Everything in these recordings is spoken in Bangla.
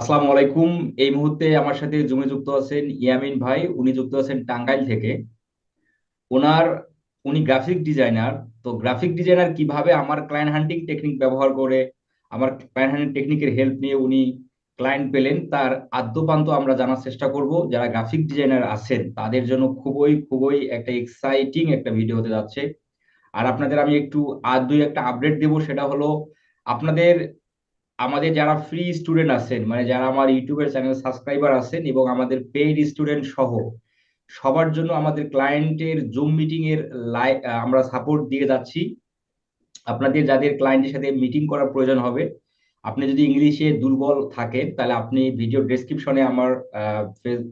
আসসালামু আলাইকুম। এই মুহূর্তে আমার সাথে জুমে যুক্ত আছেন ইয়ামিন ভাই। উনি যুক্ত আছেন টাঙ্গাইল থেকে। ওনার, উনি গ্রাফিক ডিজাইনার তো গ্রাফিক ডিজাইনার কীভাবে আমার ক্লায়েন্ট হান্টিং টেকনিক ব্যবহার করে, আমার ক্লায়েন্ট হান্টিং টেকনিকের হেল্প নিয়ে উনি ক্লায়েন্ট পেলেন, তার আদ্যপান্ত আমরা জানার চেষ্টা করব। যারা গ্রাফিক ডিজাইনার আছেন, তাদের জন্য খুবই খুবই একটা এক্সাইটিং একটা ভিডিও হতে যাচ্ছে। আর আপনাদের আমি একটু আর দুই একটা আপডেট দেবো, সেটা হলো আপনাদের আমাদের যারা ফ্রি স্টুডেন্ট আছেন মানে যারা আমার ইউটিউবের চ্যানেল সাবস্ক্রাইবার আছেন এবং আমাদের পেইড স্টুডেন্ট সহ, সবার জন্য আমাদের ক্লায়েন্টের জুম মিটিং এর আমরা সাপোর্ট দিয়ে যাচ্ছি। আপনাদের, যাদের ক্লায়েন্টের সাথে মিটিং করার প্রয়োজন হবে, আপনি যদি ইংলিশে দুর্বল থাকেন, তাহলে আপনি ভিডিও ডেসক্রিপশনে আমার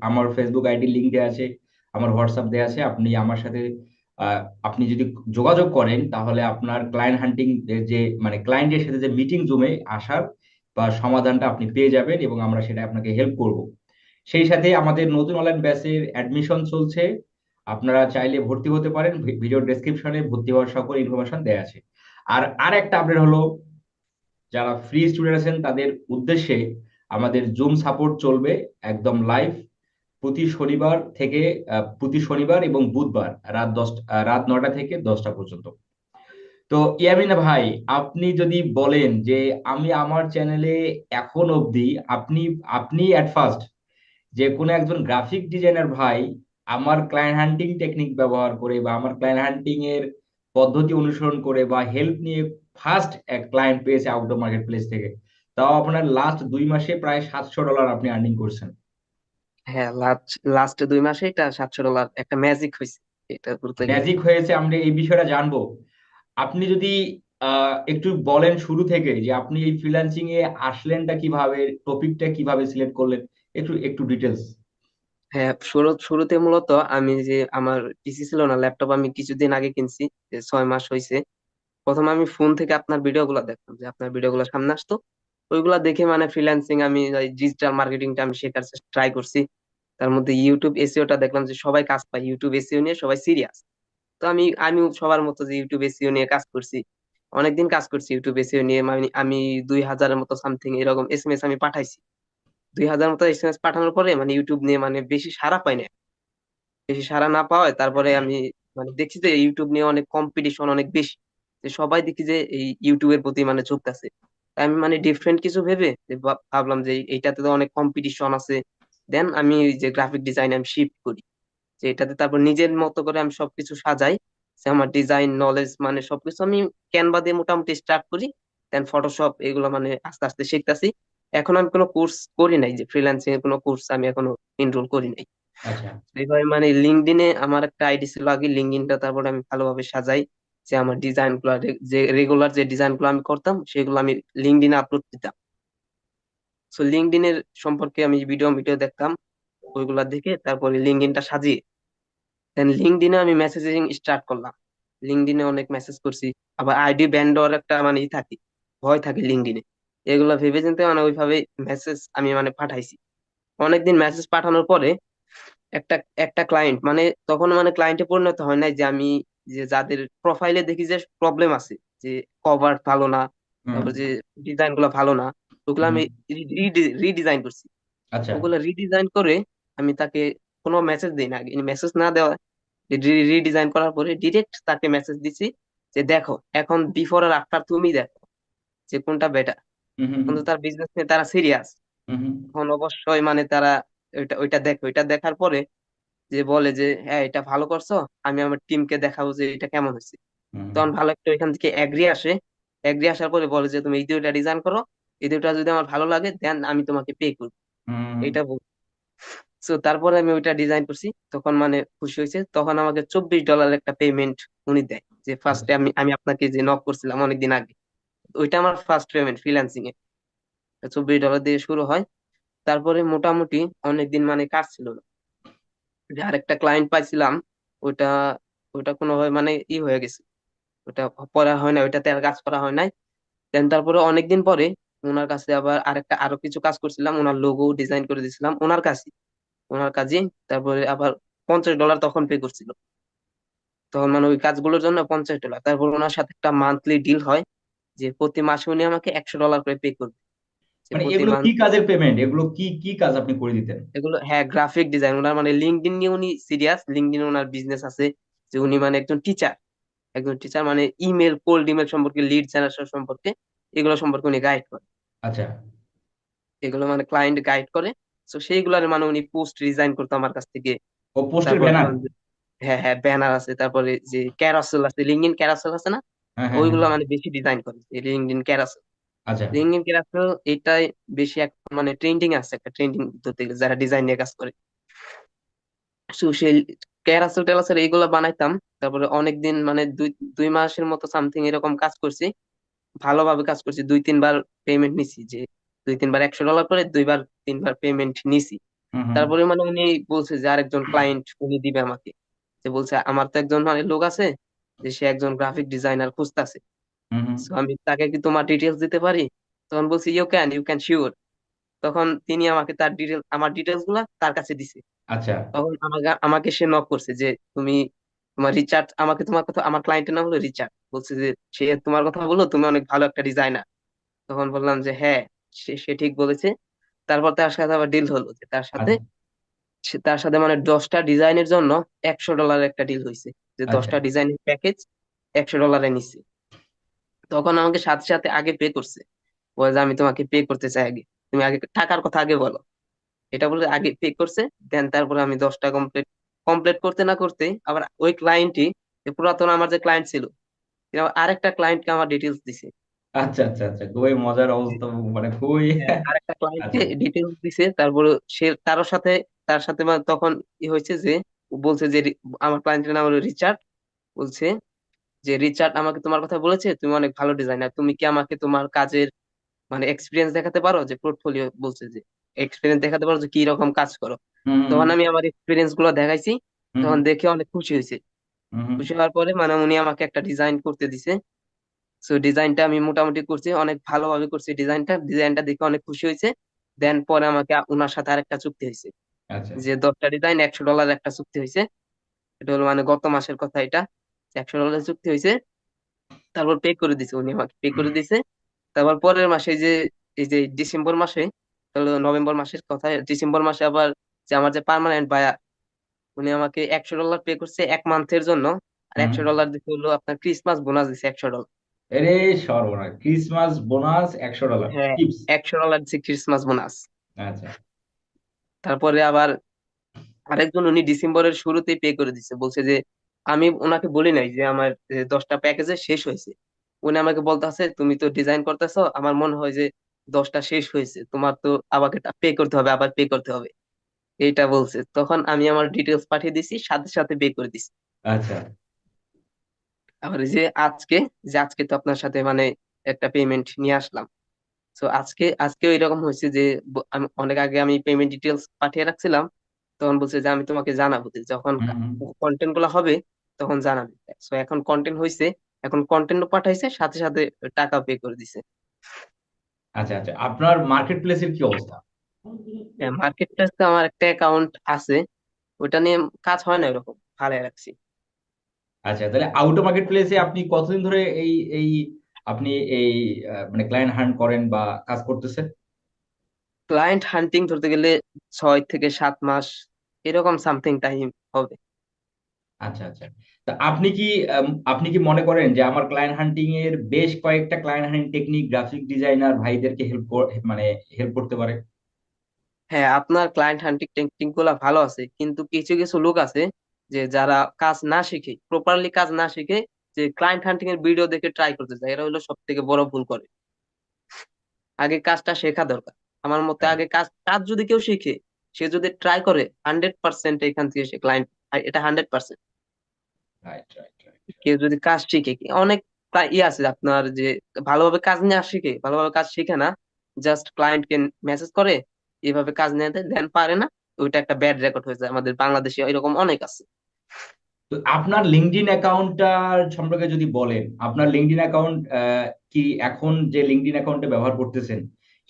আমার ফেসবুক আইডি লিঙ্ক দেওয়া আছে, আমার হোয়াটসঅ্যাপ দেওয়া আছে, আপনি আমার সাথে আপনি যদি যোগাযোগ করেন, তাহলে আপনার ক্লায়েন্ট হান্টিং যে মানে ক্লায়েন্টের সাথে যে মিটিং জমে আসার বা সমাধানটা আপনি পেয়ে যাবেন এবং আমরা সেটা আপনাকে হেল্প করব। সেই সাথে আমাদের নতুন অনলাইন ব্যাচের অ্যাডমিশন চলছে। আপনারা চাইলে ভর্তি হতে পারেন। ভিডিও ডেসক্রিপশনে ভর্তি হওয়ার সকল ইনফরমেশন দেওয়া আছে। আর আর একটা আপডেট হলো, যারা ফ্রি স্টুডেন্ট আছেন, তাদের উদ্দেশ্যে আমাদের জুম সাপোর্ট চলবে একদম লাইভ প্রতি শনিবার থেকে প্রতি শনিবার এবং বুধবার রাত দশটা রাত নটা থেকে দশটা পর্যন্ত। তো ইয়ামিনা ভাই, আপনি যদি বলেন যে আমি আমার চ্যানেলে এখন অবধি আপনি আপনি অ্যাট ফার্স্ট যে কোনো একজন গ্রাফিক ডিজাইনার ভাই আমার ক্লায়েন্ট হান্টিং টেকনিক ব্যবহার করে বা আমার ক্লায়েন্ট হান্টিং এর পদ্ধতি অনুসরণ করে বা হেল্প নিয়ে ফার্স্ট এক ক্লায়েন্ট পেয়েছে আউটডোর মার্কেট প্লেস থেকে, তাও আপনার লাস্ট দুই মাসে প্রায় সাতশো ডলার আপনি আর্নিং করছেন। হ্যাঁ লাস্ট লাস্ট দুই মাসে এটা সাতশো ডলার একটা ম্যাজিক হয়েছে। এটা বলতে ম্যাজিক হয়েছে আমরা এই বিষয়টা জানব। আপনি যদি একটু বলেন শুরু থেকে যে আপনি এই ফ্রিল্যান্সিং এ আসলেনটা কীভাবে টপিকটা কীভাবে সিলেক্ট করলেন একটু একটু ডিটেলস হ্যাঁ শুরু শুরুতে মূলত আমি যে আমার পিসি ছিল না ল্যাপটপ আমি কিছুদিন আগে কিনছি ছয় মাস হয়েছে। প্রথম আমি ফোন থেকে আপনার ভিডিও গুলা দেখতাম যে আপনার ভিডিও গুলো সামনে আসতো। ওইগুলা দেখে মানে ফ্রিল্যান্সিং আমি ডিজিটাল মার্কেটিংটা আমি শেখার ট্রাই করছি। তার মধ্যে ইউটিউব এসিওটা দেখলাম যে সবাই কাজ পায় ইউটিউব এসিও নিয়ে, সবাই সিরিয়াস তো আমি আমি সবার মতো যে ইউটিউব এসিও নিয়ে কাজ করছি। অনেকদিন কাজ করছি ইউটিউব এসিও নিয়ে মানে আমি দুই হাজারের মতো সামথিং এরকম এস এম এস আমি পাঠাইছি। দুই হাজার মতো এস এম এস পাঠানোর পরে মানে ইউটিউব নিয়ে মানে বেশি সারা পাই না বেশি সারা না পাওয়ায় তারপরে আমি মানে দেখছি যে ইউটিউব নিয়ে অনেক কম্পিটিশন অনেক বেশি। সবাই দেখি যে এই ইউটিউবের প্রতি মানে ঝুঁকতেছে আমি মানে ডিফারেন্ট কিছু ভেবে ভাবলাম যে এইটাতে তো অনেক কম্পিটিশন আছে। দেন আমি যে গ্রাফিক ডিজাইন আমি শিফট করি। যে এটাতে তারপর নিজের মতো করে আমি সবকিছু সাজাই। যে আমার ডিজাইন নলেজ মানে সবকিছু আমি ক্যানভা দিয়ে মোটামুটি স্টার্ট করি। দেন ফটোশপ এগুলো মানে আস্তে আস্তে শিখতেছি। এখন আমি কোনো কোর্স করি নাই যে ফ্রিল্যান্সিং এর কোনো কোর্স আমি এখনও এনরোল করি নাই। আচ্ছা। এইভাবে মানে লিঙ্কডিনে আমার একটা আইডি ছিল আগে। লিঙ্কডিনটা তারপর আমি ভালোভাবে সাজাই। যে আমার ডিজাইনগুলো যে রেগুলার যে ডিজাইনগুলো আমি করতাম, সেগুলো আমি লিঙ্কডিনে আপলোড দিতাম। সো লিঙ্কডিনের সম্পর্কে আমি ভিডিও ভিডিও দেখতাম, ওইগুলা দেখে তারপরে লিঙ্কডিনটা সাজিয়ে দেন লিঙ্কডিনে আমি মেসেজিং স্টার্ট করলাম। লিঙ্কডিনে অনেক মেসেজ করছি, আবার আইডি ব্যান্ড হওয়ার একটা মানে ই থাকে, ভয় থাকে লিঙ্কডিনে এগুলো ভেবে চিন্তে মানে ওইভাবে মেসেজ আমি মানে পাঠাইছি। অনেকদিন মেসেজ পাঠানোর পরে একটা একটা ক্লায়েন্ট মানে তখন মানে ক্লায়েন্টে পরিণত হয় নাই যে আমি যে যাদের প্রোফাইলে দেখি যে প্রবলেম আছে যে কভার ভালো না তারপর যে ডিজাইনগুলো ভালো না ওগুলো আমি রিডিজাইন করছি। আচ্ছা। ওগুলো রিডিজাইন করে আমি তাকে কোনো মেসেজ দিই না মেসেজ না দেওয়া রিডিজাইন করার পরে ডিরেক্ট তাকে মেসেজ দিছি যে দেখো এখন বিফোর আর আফটার তুমি দেখো যে কোনটা বেটার কিন্তু তার বিজনেস নিয়ে তারা সিরিয়াস এখন অবশ্যই মানে তারা ওইটা ওইটা দেখো ওইটা দেখার পরে যে বলে যে হ্যাঁ এটা ভালো করছ আমি আমার টিমকে দেখাবো যে এটা কেমন হয়েছে। তখন ভালো একটা ওইখান থেকে এগ্রি আসে। এগ্রি আসার পরে বলে যে তুমি এই দুইটা ডিজাইন করো এই দুইটা যদি আমার ভালো লাগে দেন আমি তোমাকে পে করব। এটা বল। তো তারপরে আমি ওইটা ডিজাইন করছি। তখন মানে খুশি হয়েছে। তখন আমাকে চব্বিশ ডলার একটা পেমেন্ট উনি দেয় যে ফার্স্টে আমি আমি আপনাকে যে নক করছিলাম অনেকদিন আগে ওইটা আমার ফার্স্ট পেমেন্ট ফ্রিল্যান্সিং এ। চব্বিশ ডলার দিয়ে শুরু হয়। তারপরে মোটামুটি অনেকদিন মানে কাজ ছিল না। যে আরেকটা ক্লায়েন্ট পাইছিলাম ওইটা ওইটা কোনোভাবে মানে ই হয়ে গেছে। ওটা পড়া হয় না ওইটাতে আর কাজ করা হয় নাই। দেন তারপরে অনেকদিন পরে ওনার কাছে আবার আরেকটা আরও কিছু কাজ করছিলাম, ওনার লোগো ডিজাইন করে দিয়েছিলাম ওনার কাছে ওনার কাজে তারপরে আবার পঞ্চাশ ডলার তখন পে করছিল। তখন মানে ওই কাজগুলোর জন্য পঞ্চাশ ডলার তারপর ওনার সাথে একটা মান্থলি ডিল হয়, যে প্রতি মাসে উনি আমাকে একশো ডলার করে পে করবে। মানে প্রতি এগুলো কি কাজের পেমেন্ট এগুলো কি কি কাজ আপনি করে দিতেন? এগুলো হ্যাঁ গ্রাফিক ডিজাইন ওনার মানে লিঙ্কডইন নিয়ে উনি সিরিয়াস লিঙ্কডইন ওনার বিজনেস আছে যে উনি মানে একজন টিচার একজন টিচার মানে ইমেল কোল্ড ইমেল সম্পর্কে লিড জেনারেশন সম্পর্কে এগুলো সম্পর্কে উনি গাইড করে। আচ্ছা। এগুলো মানে ক্লায়েন্ট গাইড করে। তো সেইগুলোর মানে উনি পোস্ট ডিজাইন করতো আমার কাছ থেকে। ও পোস্টের ব্যানার হ্যাঁ হ্যাঁ ব্যানার আছে। তারপরে যে ক্যারাসেল আছে লিঙ্কডইন ক্যারাসেল আছে না? হ্যাঁ হ্যাঁ হ্যাঁ। ওইগুলো মানে বেশি ডিজাইন করে। লিঙ্কডইন ক্যারাসেল আচ্ছা। ক্যারাসেল এটাই বেশি মানে ট্রেন্ডিং আছে একটা ট্রেন্ডিং ধরতে গেলে যারা ডিজাইন নিয়ে কাজ করে। সেই ক্যারাসেল এইগুলো বানাইতাম। তারপরে অনেকদিন মানে দুই দুই মাসের মতো সামথিং এরকম কাজ করছি। ভালোভাবে কাজ করছি। দুই তিনবার পেমেন্ট নিছি যে দুই তিনবার একশো ডলার করে দুইবার তিনবার পেমেন্ট নিছি। তারপরে মানে উনি বলছে যে আরেকজন ক্লায়েন্ট উনি দিবে আমাকে। যে বলছে আমার তো একজন মানে লোক আছে যে সে একজন গ্রাফিক ডিজাইনার খুঁজতেছে। হুম হুম। তো আমি তাকে কি তোমার ডিটেলস দিতে পারি? তখন বলছি you can you can sure তখন তিনি আমাকে তার ডিটেলস আমার ডিটেলসগুলা তার কাছে দিছে। আচ্ছা। তখন আমাকে আমাকে সে নক করছে যে তুমি তোমার রিচার্ড আমাকে তোমার কথা আমার ক্লায়েন্টের নাম হলো রিচার্ড। বলছে যে সে তোমার কথা বলল তুমি অনেক ভালো একটা ডিজাইনার তখন বললাম যে হ্যাঁ সে সে ঠিক বলেছে। তারপর তার সাথে আবার ডিল হলো যে তার সাথে আচ্ছা। সে- তার সাথে মানে দশটা ডিজাইনের জন্য একশো ডলারের একটা ডিল হয়েছে যে আচ্ছা। দশটা ডিজাইনের প্যাকেজ একশো ডলারে নিচ্ছে তখন আমাকে সাথে সাথে আগে পে করছে। বলে যে আমি তোমাকে পে করতে চাই আগে। তুমি আগে টাকার কথা আগে বলো। এটা বলে আগে পে করছে দেন তারপরে আমি দশটা কমপ্লিট কমপ্লিট করতে না করতে আবার ওই ক্লায়েন্টই যে পুরাতন আমার যে ক্লায়েন্ট ছিল আরেকটা ক্লায়েন্টকে আমার ডিটেলস দিছে। আচ্ছা আচ্ছা আচ্ছা। খুবই মজার অবস্থা মানে খুবই হ্যাঁ, আরেকটা ক্লায়েন্টকে আচ্ছা। ডিটেলস দিছে তারপরে সে তার সাথে তার সাথে মানে তখন ই হয়েছে যে বলছে যে আমার ক্লায়েন্টের নাম হলো রিচার্ড। বলছে যে রিচার্ড আমাকে তোমার কথা বলেছে তুমি অনেক ভালো ডিজাইনার তুমি কি আমাকে তোমার কাজের মানে এক্সপিরিয়েন্স দেখাতে পারো? যে পোর্টফোলিও বলছে যে এক্সপিরিয়েন্স দেখাতে পারো যে কি রকম কাজ করো? তখন আমি আমার এক্সপিরিয়েন্সগুলো দেখাইছি তখন দেখে অনেক খুশি হয়েছে। খুশি হওয়ার পরে মানে উনি আমাকে একটা ডিজাইন করতে দিছে। সো ডিজাইনটা আমি মোটামুটি করছি অনেক ভালোভাবে করছি ডিজাইনটা ডিজাইনটা দেখে অনেক খুশি হয়েছে। দেন পরে আমাকে ওনার সাথে আরেকটা চুক্তি হয়েছে। আচ্ছা। যে দশটা ডিজাইন একশো ডলার একটা চুক্তি হয়েছে। এটা হলো মানে গত মাসের কথা এটা। একশো ডলার চুক্তি হয়েছে তারপর পে করে দিছে উনি আমাকে পে করে দিছে তারপর পরের মাসে যে এই যে ডিসেম্বর মাসে নভেম্বর মাসের কথা ডিসেম্বর মাসে আবার যে আমার যে পার্মানেন্ট বায়ার উনি আমাকে একশো ডলার পে করছে এক মান্থের জন্য আর একশো ডলার দিতে হলো আপনার ক্রিসমাস বোনাস দিছে একশো ডলার এরে সর্বনাশ ক্রিসমাস বোনাস একশো ডলার হ্যাঁ একশো ডলার দিছে ক্রিসমাস বোনাস আচ্ছা। তারপরে আবার আরেকজন উনি ডিসেম্বরের শুরুতেই পে করে দিছে বলছে যে আমি ওনাকে বলি নাই যে আমার দশটা প্যাকেজে শেষ হয়েছে। উনি আমাকে বলতেছে তুমি তো ডিজাইন করতেছো আমার মনে হয় যে দশটা শেষ হয়েছে তোমার তো আমাকে পে করতে হবে আবার পে করতে হবে। এইটা বলছে। তখন আমি আমার ডিটেলস পাঠিয়ে দিছি সাথে সাথে পে করে দিছি। আচ্ছা। আবার যে আজকে যে আজকে তো আপনার সাথে মানে একটা পেমেন্ট নিয়ে আসলাম। তো আজকে আজকেও এরকম হয়েছে যে আমি অনেক আগে আমি পেমেন্ট ডিটেলস পাঠিয়ে রাখছিলাম তখন বলছে যে আমি তোমাকে জানাব যখন। কন্টেন্টগুলো হবে তখন জানাবে। তো এখন কন্টেন্ট হয়েছে এখন কন্টেন্ট পাঠাইছে সাথে সাথে টাকা পে করে দিছে। আচ্ছা আচ্ছা আপনার মার্কেট প্লেসের কি অবস্থা? মার্কেট প্লেসে আমার একটা অ্যাকাউন্ট আছে ওটা নিয়ে কাজ হয় না এরকম ভালো রাখছি। আচ্ছা তাহলে আউটো মার্কেট প্লেসে আপনি কতদিন ধরে এই এই আপনি এই মানে ক্লায়েন্ট হান্ট করেন বা কাজ করতেছেন? ক্লায়েন্ট হান্টিং ধরতে গেলে ছয় থেকে সাত মাস এরকম সামথিং টাইম হবে। আচ্ছা আচ্ছা। আপনি কি আপনি কি মনে করেন যে আমার ক্লায়েন্ট হান্টিং এর বেশ কয়েকটা client hunting technique graphic designer ভাইদেরকে হেল্প মানে হেল্প করতে পারে? হ্যাঁ আপনার ক্লায়েন্ট হান্টিং টেকনিকগুলা ভালো আছে কিন্তু কিছু কিছু লোক আছে যে যারা কাজ না শিখে প্রপারলি কাজ না শিখে যে ক্লায়েন্ট হান্টিং এর ভিডিও দেখে ট্রাই করতে চায় এরা হলো সব থেকে বড় ভুল করে। আগে কাজটা শেখা দরকার। আমার মতে আগে কাজ কাজ যদি কেউ শিখে সে যদি ট্রাই করে হান্ড্রেড পার্সেন্ট এখান থেকে সে ক্লায়েন্ট এটা hundred percent right right right কেউ যদি কাজ শিখে অনেক ইয়ে আছে আপনার যে ভালোভাবে কাজ না শিখে ভালোভাবে কাজ শিখে না জাস্ট ক্লায়েন্টকে মেসেজ করে এভাবে কাজ নিয়ে দেয় দেন পারে না ওইটা একটা ব্যাড রেকর্ড হয়ে যায়। আমাদের বাংলাদেশে এরকম অনেক আছে। তো আপনার লিঙ্কডইন অ্যাকাউন্টটার সম্পর্কে যদি বলেন আপনার লিঙ্কডইন অ্যাকাউন্ট কি এখন যে লিঙ্কডইন অ্যাকাউন্টে ব্যবহার করতেছেন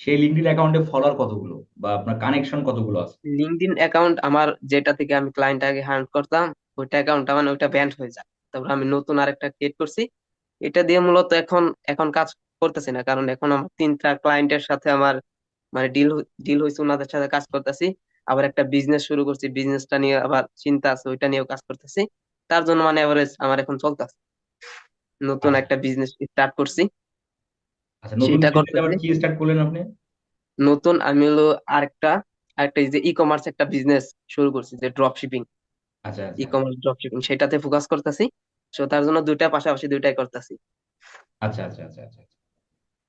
সেই লিঙ্কডইন অ্যাকাউন্টে ফলোয়ার কতগুলো? বা আপনার কানেকশন কতগুলো আছে? লিঙ্কডইন অ্যাকাউন্ট আমার যেটা থেকে আমি ক্লায়েন্ট আগে হ্যান্ড করতাম ওইটা অ্যাকাউন্টটা মানে ওইটা ব্যান্ড হয়ে যায়। তারপর আমি নতুন আরেকটা ক্রিয়েট করছি। এটা দিয়ে মূলত এখন এখন কাজ করতেছি না। কারণ এখন আমার তিনটা ক্লায়েন্টের সাথে আমার মানে ডিল ডিল হয়েছে ওনাদের সাথে কাজ করতেছি। আবার একটা বিজনেস শুরু করছি বিজনেসটা নিয়ে আবার চিন্তা আছে ওইটা নিয়েও কাজ করতেছি। তার জন্য মানে এভারেজ আমার এখন চলতেছে। নতুন আচ্ছা। একটা বিজনেস স্টার্ট করছি। আচ্ছা নতুন সেটা আবার কি স্টার্ট করলেন আপনি? নতুন আমি হলো আরেকটা আরেকটা যে ই কমার্স একটা বিজনেস শুরু করছি যে ড্রপ শিপিং আচ্ছা ই আচ্ছা। কমার্স ড্রপ শিপিং সেটাতে ফোকাস করতেছি। তো তার জন্য দুইটা পাশাপাশি দুইটাই করতেছি। আচ্ছা আচ্ছা আচ্ছা আচ্ছা আচ্ছা।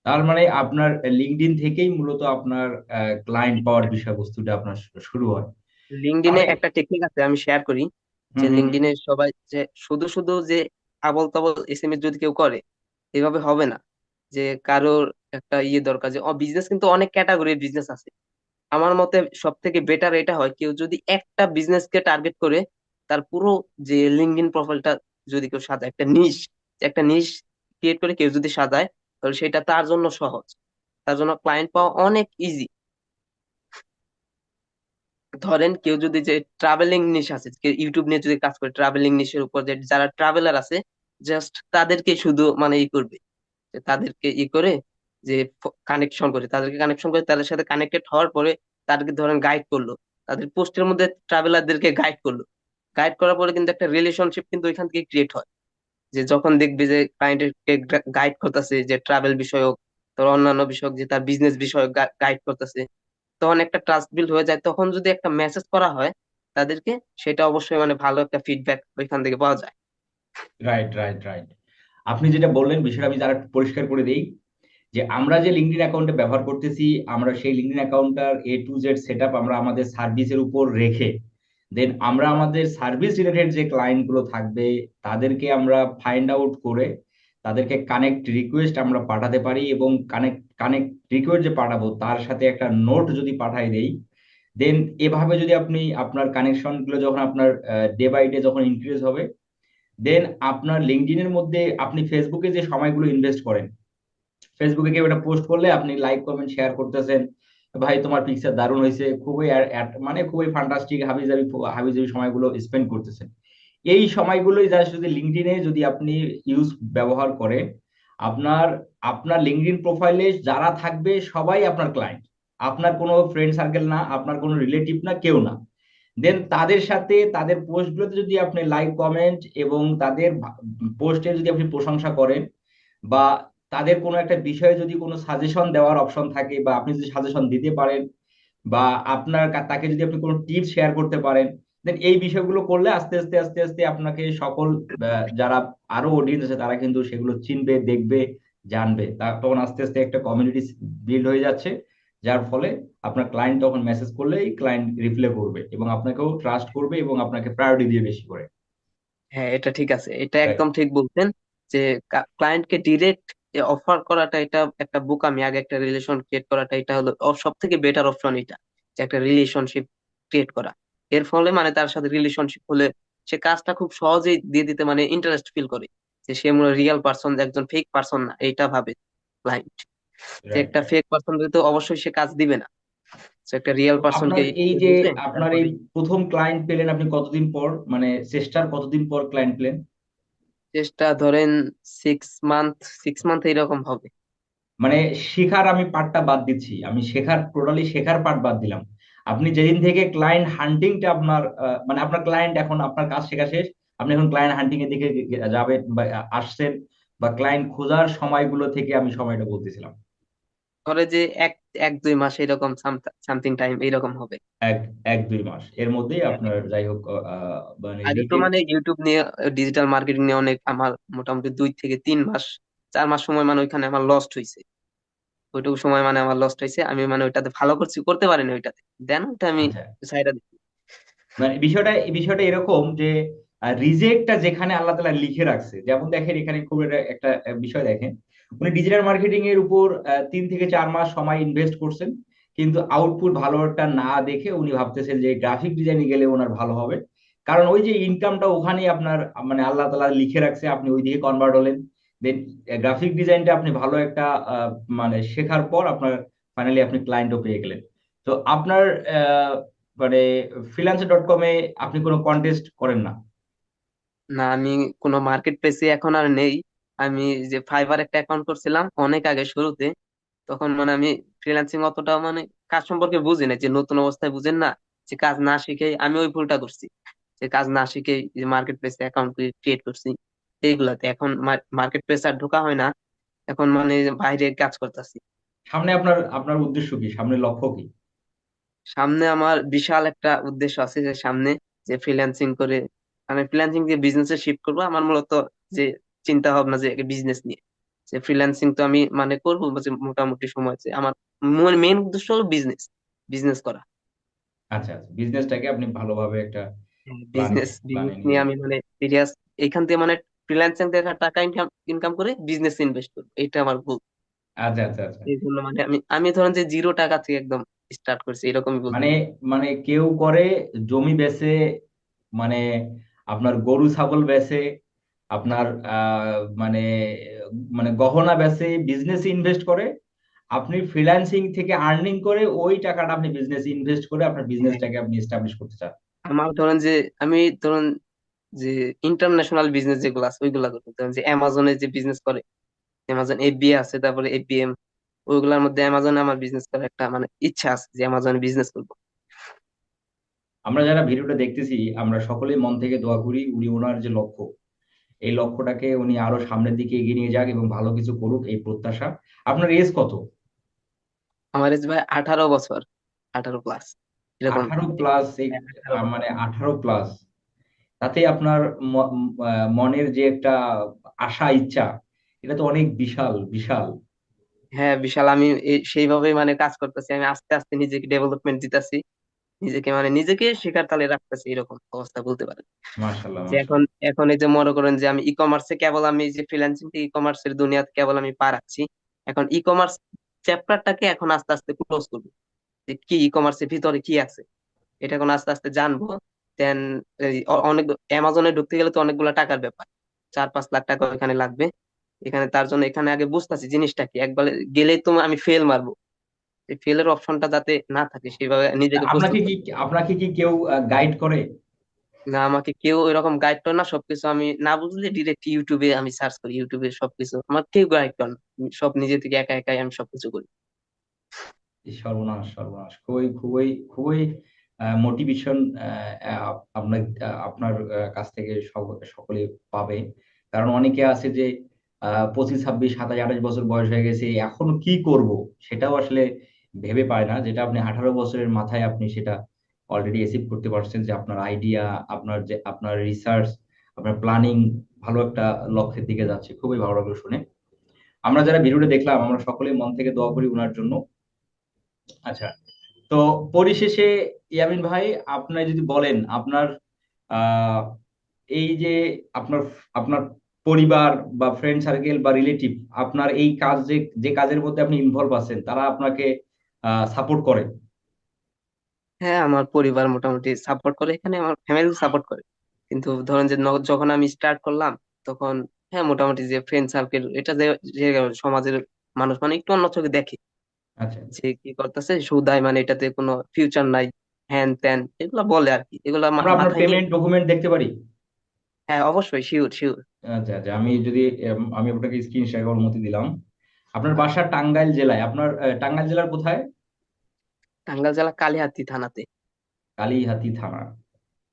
তার মানে আপনার লিঙ্কডইন থেকেই মূলত আপনার ক্লায়েন্ট পাওয়ার বিষয়বস্তুটা আপনার শু- শুরু হয়। লিঙ্কডইনে একটা টেকনিক আছে আমি শেয়ার করি। হুম যে হুম হুম। লিঙ্কডইনে সবাই যে শুধু শুধু যে আবল তাবল এসএমএস যদি কেউ করে এভাবে হবে না। যে কারোর একটা ইয়ে দরকার যে বিজনেস কিন্তু অনেক ক্যাটাগরির বিজনেস আছে। আমার মতে সব থেকে বেটার এটা হয় কেউ যদি একটা বিজনেস কে টার্গেট করে তার পুরো যে লিঙ্কডইন প্রোফাইলটা যদি কেউ সাজায়, একটা নিশ একটা নিশ ক্রিয়েট করে কেউ যদি সাজায়, তাহলে সেটা তার জন্য সহজ। তার জন্য ক্লায়েন্ট পাওয়া অনেক ইজি ধরেন কেউ যদি যে ট্রাভেলিং নিশ আছে ইউটিউব নিয়ে যদি কাজ করে ট্রাভেলিং নিশের উপর যে যারা ট্রাভেলার আছে জাস্ট তাদেরকে শুধু মানে ই করবে তাদেরকে ই করে যে কানেকশন করে। তাদেরকে কানেকশন করে, তাদের সাথে কানেক্টেড হওয়ার পরে তাদেরকে ধরেন গাইড করল। তাদের পোস্টের মধ্যে ট্রাভেলারদেরকে গাইড করল। গাইড করার পরে কিন্তু একটা রিলেশনশিপ কিন্তু ওইখান থেকে ক্রিয়েট হয়। যে যখন দেখবে যে ক্লায়েন্টকে গাইড করতেছে, যে ট্রাভেল বিষয়ক তোর অন্যান্য বিষয়ক, যে তার বিজনেস বিষয়ক গাইড করতেছে, তখন একটা ট্রাস্ট বিল্ড হয়ে যায়। তখন যদি একটা মেসেজ করা হয়, তাদেরকে সেটা অবশ্যই মানে ভালো একটা ফিডব্যাক ওইখান থেকে পাওয়া যায়। রাইট রাইট রাইট আপনি যেটা বললেন বিষয়টা আমি যারা পরিষ্কার করে দেই, যে আমরা যে লিঙ্কডইন অ্যাকাউন্টে ব্যবহার করতেছি, আমরা সেই লিঙ্কডইন অ্যাকাউন্টটার এ টু জেড সেট আমরা আমাদের সার্ভিসের উপর রেখে দেন আমরা আমাদের সার্ভিস রিলেটেড যে ক্লায়েন্টগুলো থাকবে, তাদেরকে আমরা ফাইন্ড আউট করে তাদেরকে কানেক্ট রিকোয়েস্ট আমরা পাঠাতে পারি এবং কানেক্ট কানেক্ট রিকোয়েস্ট যে পাঠাবো, তার সাথে একটা নোট যদি পাঠাই দেই দেন এভাবে যদি আপনি আপনার কানেকশনগুলো যখন আপনার ডে বাই ডে যখন ইনক্রিজ হবে দেন আপনার লিঙ্কডইনের মধ্যে আপনি ফেসবুকে যে সময়গুলো ইনভেস্ট করেন ফেসবুকে কেউ একটা পোস্ট করলে আপনি লাইক কমেন্ট শেয়ার করতেছেন ভাই, তোমার পিকচার দারুণ হয়েছে। খুবই মানে খুবই ফান্টাস্টিক হাবিজাবি হাবিজাবি সময়গুলো স্পেন্ড করতেছেন। এই সময়গুলোই যা যদি লিঙ্কডিনে যদি আপনি ইউজ ব্যবহার করেন, আপনার আপনার লিঙ্কডিন প্রোফাইলে যারা থাকবে সবাই আপনার ক্লায়েন্ট আপনার কোনো ফ্রেন্ড সার্কেল না, আপনার কোনো রিলেটিভ না, কেউ না। দেন তাদের সাথে, তাদের পোস্টগুলোতে যদি আপনি লাইক কমেন্ট এবং তাদের পোস্টে যদি আপনি প্রশংসা করেন বা তাদের কোনো একটা বিষয়ে যদি কোনো সাজেশন দেওয়ার অপশন থাকে বা আপনি যদি সাজেশন দিতে পারেন বা আপনার তাকে যদি আপনি কোনো টিপস শেয়ার করতে পারেন দেন এই বিষয়গুলো করলে আস্তে আস্তে আস্তে আস্তে আপনাকে সকল যারা আরও অডিয়েন্স আছে তারা কিন্তু সেগুলো চিনবে দেখবে জানবে। তখন আস্তে আস্তে একটা কমিউনিটি বিল্ড হয়ে যাচ্ছে যার ফলে আপনার ক্লায়েন্ট তখন মেসেজ করলেই ক্লায়েন্ট রিপ্লাই করবে এবং আপনাকেও ট্রাস্ট করবে এবং আপনাকে প্রায়োরিটি দিয়ে বেশি করে। হ্যাঁ এটা ঠিক আছে। এটা একদম ঠিক বলছেন যে ক্লায়েন্টকে ডিরেক্ট অফার করাটা এটা একটা বোকামি আগে একটা রিলেশন ক্রিয়েট করাটা এটা হলো সব থেকে বেটার অপশন এটা যে একটা রিলেশনশিপ ক্রিয়েট করা। এর ফলে মানে তার সাথে রিলেশনশিপ হলে সে কাজটা খুব সহজেই দিয়ে দিতে মানে ইন্টারেস্ট ফিল করে যে সে মনে রিয়েল পার্সন একজন ফেক পার্সন না এইটা ভাবে ক্লায়েন্ট যে একটা ফেক পার্সন তো অবশ্যই সে কাজ দিবে না। একটা রিয়েল পার্সনকে এই যে আপনার এই প্রথম ক্লায়েন্ট পেলেন আপনি কতদিন পর? মানে চেষ্টার কতদিন পর ক্লায়েন্ট পেলেন? চেষ্টা ধরেন সিক্স মান্থ সিক্স মান্থ এইরকম হবে। মানে শেখার আমি পার্টটা বাদ দিচ্ছি। আমি শেখার টোটালি শেখার পার্ট বাদ দিলাম। আপনি যেদিন থেকে ক্লায়েন্ট হান্টিংটা আপনার মানে আপনার ক্লায়েন্ট এখন আপনার কাজ শেখা শেষ আপনি এখন ক্লায়েন্ট হান্টিং এর দিকে যাবেন বা আসছেন বা ক্লায়েন্ট খোঁজার সময়গুলো থেকে আমি সময়টা বলতেছিলাম। ধরে যে এক এক দুই মাস এরকম সামথিং টাইম এরকম হবে। এক এক দুই মাস। এর মধ্যেই আপনার যাই হোক মানে আগে তো মানে ইউটিউব নিয়ে ডিজিটাল মার্কেটিং নিয়ে অনেক আমার মোটামুটি দুই থেকে তিন মাস চার মাস সময় মানে ওইখানে আমার লস্ট হয়েছে ওইটুকু সময় মানে আমার লস্ট হয়েছে আমি মানে ওইটাতে ভালো করছি করতে পারিনি ওইটাতে। দেন ওইটা আমি আচ্ছা। সাইডা মানে বিষয়টা বিষয়টা এরকম যে রিজেক্টটা যেখানে আল্লাহ তাআলা লিখে রাখছে যেমন দেখেন এখানে খুব একটা একটা বিষয় দেখেন উনি ডিজিটাল মার্কেটিং এর উপর তিন থেকে চার মাস সময় ইনভেস্ট করছেন। কিন্তু আউটপুট ভালো একটা না দেখে উনি ভাবতেছেন যে গ্রাফিক ডিজাইনে গেলে ওনার ভালো হবে। কারণ ওই যে ইনকামটা ওখানেই আপনার মানে আল্লাহ তালা লিখে রাখছে, আপনি ওই দিকে কনভার্ট হলেন। দেন গ্রাফিক ডিজাইনটা আপনি ভালো একটা মানে শেখার পর আপনার ফাইনালি আপনি ক্লায়েন্টও পেয়ে গেলেন। তো আপনার মানে ফ্রিল্যান্সার ডট কমে আপনি কোনো কন্টেস্ট করেন না? না, আমি কোনো মার্কেট প্লেসে এখন আর নেই। আমি যে ফাইবার একটা অ্যাকাউন্ট করছিলাম অনেক আগে শুরুতে তখন মানে আমি ফ্রিল্যান্সিং অতটা মানে কাজ সম্পর্কে বুঝি না যে নতুন অবস্থায় বুঝেন না যে কাজ না শিখে আমি ওই ভুলটা করছি। যে কাজ না শিখে যে মার্কেট প্লেসে অ্যাকাউন্ট ক্রিয়েট করছি এইগুলাতে। এখন মার্কেট প্লেস আর ঢোকা হয় না এখন মানে বাইরে কাজ করতেছি। সামনে আপনার আপনার উদ্দেশ্য কি? সামনে লক্ষ্য কি? সামনে আমার বিশাল একটা উদ্দেশ্য আছে যে সামনে যে ফ্রিল্যান্সিং করে আমি ফ্রিল্যান্সিং দিয়ে বিজনেসে শিফট করব আমার মূলত যে চিন্তা ভাবনা যে বিজনেস নিয়ে। যে ফ্রিল্যান্সিং তো আমি মানে করব মোটামুটি সময় যে আমার মেইন উদ্দেশ্য হলো বিজনেস বিজনেস করা। আচ্ছা আচ্ছা বিজনেসটাকে আপনি ভালোভাবে একটা বিজনেস বিজনেস নিয়ে আমি মানে সিরিয়াস এখান থেকে মানে ফ্রিল্যান্সিং থেকে টাকা ইনকাম ইনকাম করে বিজনেস ইনভেস্ট করব এটা আমার গোল আচ্ছা আচ্ছা আচ্ছা। এই জন্য মানে আমি আমি ধরেন যে জিরো টাকা থেকে একদম স্টার্ট করছি এরকমই বলতে মানে মানে কেউ করে জমি বেচে মানে আপনার গরু ছাগল বেচে আপনার মানে মানে গহনা বেচে বিজনেস ইনভেস্ট করে আপনি ফ্রিল্যান্সিং থেকে আর্নিং করে ওই টাকাটা আপনি বিজনেস ইনভেস্ট করে আপনার হ্যাঁ, বিজনেসটাকে আপনি এস্টাবলিশ করতে চান। আমার ধরেন যে আমি ধরেন যে ইন্টারন্যাশনাল বিজনেস যেগুলো আছে ওইগুলা করতে ধরেন যে অ্যামাজনে যে বিজনেস করে অ্যামাজন এফবিএ আছে তারপরে এফবিএম ওইগুলোর মধ্যে অ্যামাজনে আমার বিজনেস করার একটা মানে ইচ্ছা আছে যে অ্যামাজনে বিজনেস করব। আমরা যারা ভিডিওটা দেখতেছি আমরা সকলেই মন থেকে দোয়া করি উনি ওনার যে লক্ষ্য। এই লক্ষ্যটাকে উনি আরও সামনের দিকে এগিয়ে নিয়ে যাক এবং ভালো কিছু করুক এই প্রত্যাশা। আপনার এজ কত? আমার এজ ভাই আঠারো বছর আঠারো প্লাস এরকম আঠারো প্লাস মানে আঠারো প্লাস তাতে আপনার মনের যে একটা আশা ইচ্ছা এটা তো অনেক বিশাল বিশাল। হ্যাঁ বিশাল। আমি সেইভাবেই মানে কাজ করতেছি। আমি আস্তে আস্তে নিজেকে ডেভেলপমেন্ট দিতেছি। নিজেকে মানে নিজেকে শেখার তালে রাখতেছি এরকম অবস্থা বলতে পারেন। যে এখন এখন এই যে মনে করেন যে আমি ই কমার্সে কেবল আমি যে ফ্রিল্যান্সিং ই কমার্সের দুনিয়াতে কেবল আমি পা রাখছি এখন ই কমার্স চ্যাপ্টারটাকে এখন আস্তে আস্তে ক্লোজ করব। যে কি ই কমার্সের ভিতরে কি আছে? এটা এখন আস্তে আস্তে জানব। দেন অনেক অ্যামাজনে ঢুকতে গেলে তো অনেকগুলো টাকার ব্যাপার। চার পাঁচ লাখ টাকা এখানে লাগবে। এখানে তার জন্য এখানে আগে বুঝতেছি জিনিসটা কি। একবার গেলেই তো আমি ফেল মারবো। ফেলের অপশনটা যাতে না থাকে সেভাবে নিজেকে আপনাকে কি আপনাকে কি কেউ গাইড করে? না আমাকে কেউ এরকম গাইড করে না সবকিছু আমি না বুঝলে ডিরেক্ট ইউটিউবে আমি সার্চ করি ইউটিউবে সবকিছু। আমার কেউ গাইড করে না সব নিজে থেকে একা একাই আমি সবকিছু করি। সর্বনাশ সর্বনাশ। খুবই খুবই খুবই মোটিভেশন আপনার আহ, আপনার কাছ থেকে সকলে পাবে। কারণ অনেকে আছে যে আহ, পঁচিশ ছাব্বিশ সাতাশ আঠাশ বছর বয়স হয়ে গেছে এখন কি করব? সেটাও আসলে ভেবে পায় না, যেটা আপনি আঠারো বছরের মাথায় আপনি সেটা অলরেডি অ্যাচিভ করতে পারছেন যে আপনার আইডিয়া আপনার যে, আপনার রিসার্চ আপনার প্ল্যানিং ভালো একটা লক্ষ্যের দিকে যাচ্ছে। খুবই ভালো লাগল শুনে। আমরা যারা ভিডিওটা দেখলাম, আমরা সকলেই মন থেকে দোয়া করি ওনার জন্য। আচ্ছা তো পরিশেষে ইয়ামিন ভাই, আপনার যদি বলেন আপনার এই যে আপনার আপনার পরিবার বা ফ্রেন্ড সার্কেল বা রিলেটিভ আপনার এই কাজ যে যে কাজের মধ্যে আপনি ইনভলভ আছেন, তারা আপনাকে সাপোর্ট করে। হ্যাঁ আমার পরিবার মোটামুটি সাপোর্ট করে। এখানে আমার ফ্যামিলি সাপোর্ট করে। কিন্তু ধরেন যে ন- যখন আমি স্টার্ট করলাম তখন হ্যাঁ মোটামুটি যে ফ্রেন্ড সার্কেল এটা যে যে সমাজের মানুষ মানে একটু অন্য চোখে দেখে। আচ্ছা। যে কি করতেছে সুদাই মানে এটাতে কোনো ফিউচার নাই হ্যান ত্যান এগুলা বলে আর কি। এগুলা আমরা মা- আপনার মাথায় নিয়ে পেমেন্ট ডকুমেন্ট দেখতে পারি? হ্যাঁ অবশ্যই শিওর শিওর আচ্ছা আচ্ছা আমি যদি আমি আপনাকে স্ক্রিন শেয়ার করার অনুমতি দিলাম। আপনার বাসা টাঙ্গাইল জেলায় আপনার টাঙ্গাইল জেলার কোথায়? টাঙ্গাইল জেলা কালিহাতী থানাতে। কালিহাতি থানা।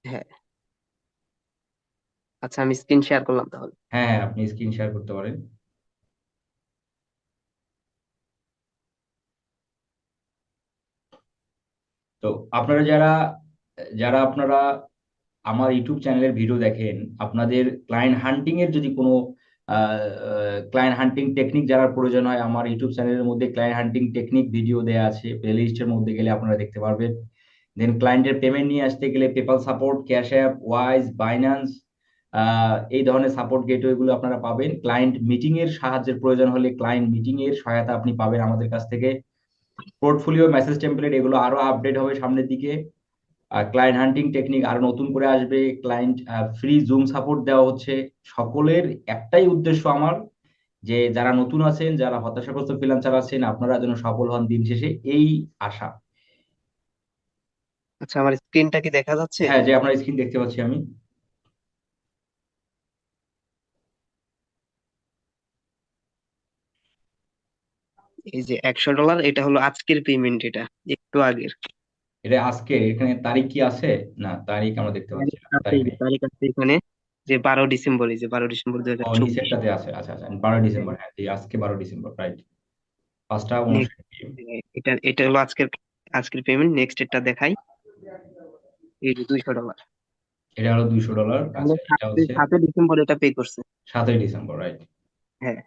হ্যাঁ। আচ্ছা আমি স্ক্রিন শেয়ার করলাম তাহলে। হ্যাঁ হ্যাঁ আপনি স্ক্রিন শেয়ার করতে পারেন। তো আপনারা যারা যারা আপনারা আমার ইউটিউব চ্যানেলের ভিডিও দেখেন আপনাদের ক্লায়েন্ট হান্টিং এর যদি কোনো ক্লায়েন্ট হান্টিং টেকনিক যারা প্রয়োজন হয়, আমার ইউটিউব চ্যানেলের মধ্যে ক্লায়েন্ট হান্টিং টেকনিক ভিডিও দেওয়া আছে প্লেলিস্টের মধ্যে গেলে আপনারা দেখতে পারবেন। দেন ক্লায়েন্টের পেমেন্ট নিয়ে আসতে গেলে PayPal support Cash App Wise Binance এই ধরনের সাপোর্ট গেটওয়ে গুলো আপনারা পাবেন। ক্লায়েন্ট মিটিং এর সাহায্যের প্রয়োজন হলে ক্লায়েন্ট মিটিং এর সহায়তা আপনি পাবেন আমাদের কাছ থেকে। পোর্টফোলিও মেসেজ টেমপ্লেট এগুলো আরও আপডেট হবে সামনের দিকে। ক্লায়েন্ট হান্টিং টেকনিক আরও নতুন করে আসবে ক্লায়েন্ট ফ্রি জুম সাপোর্ট দেওয়া হচ্ছে। সকলের একটাই উদ্দেশ্য আমার যে যারা নতুন আছেন যারা হতাশাগ্রস্ত ফ্রিল্যান্সার আছেন আপনারা যেন সফল হন দিন শেষে এই আশা। আচ্ছা আমার স্ক্রিনটা কি দেখা যাচ্ছে? হ্যাঁ যে আপনার স্ক্রিন দেখতে পাচ্ছি আমি। এই যে একশো ডলার এটা হলো আজকের পেমেন্ট এটা একটু আগের। এটা আজকে এখানে তারিখ কি আছে? না তারিখ আমরা দেখতে পাচ্ছি না। তারিখ আছে নেই। তারিখ আছে এখানে যে বারো ডিসেম্বর এই যে বারো ডিসেম্বর দুই হাজার ও চব্বিশ নিচেরটাতে আছে আচ্ছা আচ্ছা বারো ডিসেম্বর হ্যাঁ এই আজকে বারো ডিসেম্বর রাইট পাঁচটা উনষাট। PM এটা এটা হলো আজকের আজকের পেমেন্ট নেক্সট এটা দেখাই। এই যে দুইশো ডলার এটা হলো দুইশো ডলার আচ্ছা এটা হচ্ছে সাতই ডিসেম্বর এটা পে করছে। সাতই ডিসেম্বর রাইট হ্যাঁ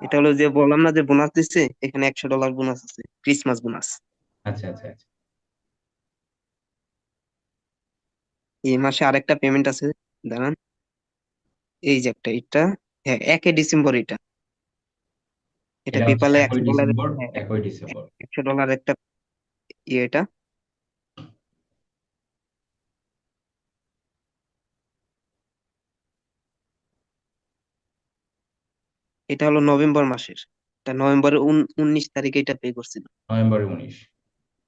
এটা হলো যে বললাম না যে বোনাস দিচ্ছে এখানে একশো ডলার বোনাস আছে ক্রিসমাস বোনাস আচ্ছা আচ্ছা আচ্ছা। এই মাসে আরেকটা পেমেন্ট আছে দাঁড়ান। এই যে একটা এটা হ্যাঁ একই ডিসেম্বর এটা। এটা পেপালে একশো ডলার একই ডিসেম্বর একশো ডলার একটা ইয়ে এটা। এটা হলো নভেম্বর মাসের। এটা নভেম্বরের উন- উনিশ তারিখে এটা পে করছিল। নভেম্বরের উনিশ।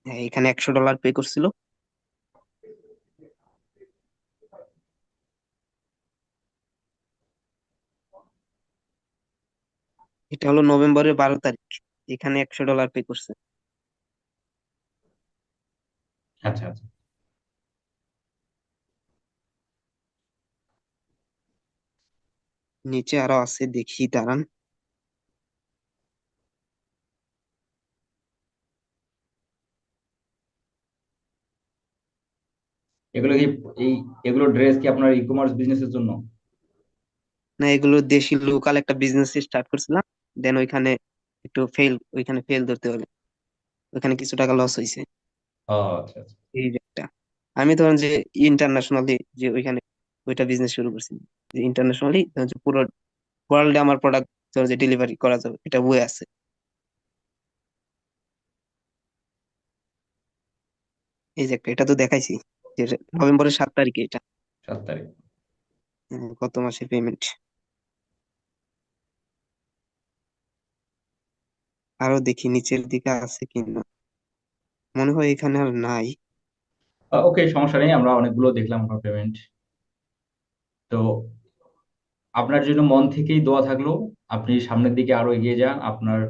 হ্যাঁ এখানে একশো ডলার পে করছিল। এটা হলো নভেম্বরের বারো তারিখ। এখানে একশো ডলার পে করছে। আচ্ছা আচ্ছা। নিচে আরও আছে দেখি দাঁড়ান। এগুলো কি এই এগুলো ড্রেস কি আপনার ই কমার্স বিজনেসের জন্য? না এগুলো দেশি লোকাল একটা বিজনেস স্টার্ট করছিলাম। দেন ওইখানে একটু ফেল ওইখানে ফেল ধরতে হবে। ওইখানে কিছু টাকা লস হয়েছে আচ্ছা আচ্ছা। এই যে একটা। আমি ধরেন যে ইন্টারন্যাশনালি যে ওইখানে ওইটা বিজনেস শুরু করছি। যে ইন্টারন্যাশনালি পুরো ওয়ার্ল্ডে আমার প্রোডাক্ট ধরেন যে ডেলিভারি করা যাবে এটা বই আছে। এই যে একটা এটা তো দেখাইছি। যে নভেম্বরের সাত তারিখে এটা। সাত তারিখ। গত মাসের পেমেন্ট আরও দেখি নিচের দিকে আছে কিনা। মনে হয় এখানে আর নাই। ওকে সমস্যা নেই, আমরা অনেকগুলো দেখলাম আপনার পেমেন্ট তো আপনার জন্য মন থেকেই দোয়া থাকল, আপনি সামনের দিকে আরও এগিয়ে যান, আপনার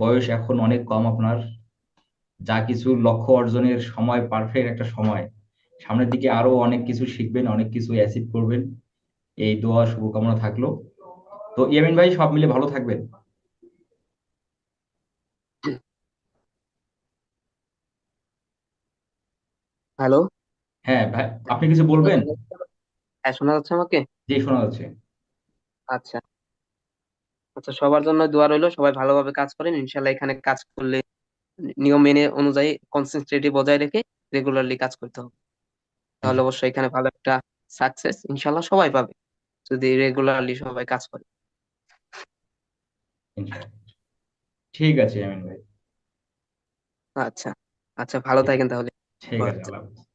বয়স এখন অনেক কম আপনার। যা কিছু লক্ষ্য অর্জনের সময় পারফেক্ট একটা সময়। সামনের দিকে আরও অনেক কিছু শিখবেন, অনেক কিছু অ্যাচিভ করবেন। এই দোয়া শুভকামনা থাকল। তো ইয়ামিন ভাই, সব মিলে ভালো থাকবেন। হ্যালো? হ্যাঁ ভাই আপনি কিছু বলবেন? হ্যাঁ শোনা যাচ্ছে আমাকে? জি শোনা যাচ্ছে। আচ্ছা। আচ্ছা সবার জন্য দোয়া রইল সবাই ভালোভাবে কাজ করেন ইনশাল্লাহ এখানে কাজ করলে নিয়ম মেনে অনুযায়ী কনসিস্টেন্সি বজায় রেখে রেগুলারলি কাজ করতে হবে। তাহলে অবশ্যই এখানে ভালো একটা সাকসেস ইনশাল্লাহ সবাই পাবে যদি রেগুলারলি সবাই কাজ করে। ঠিক আছে ইয়ামিন ভাই। আচ্ছা আচ্ছা ভালো থাকেন তাহলে। ঠিক আছে আল্লাহ হাফেজ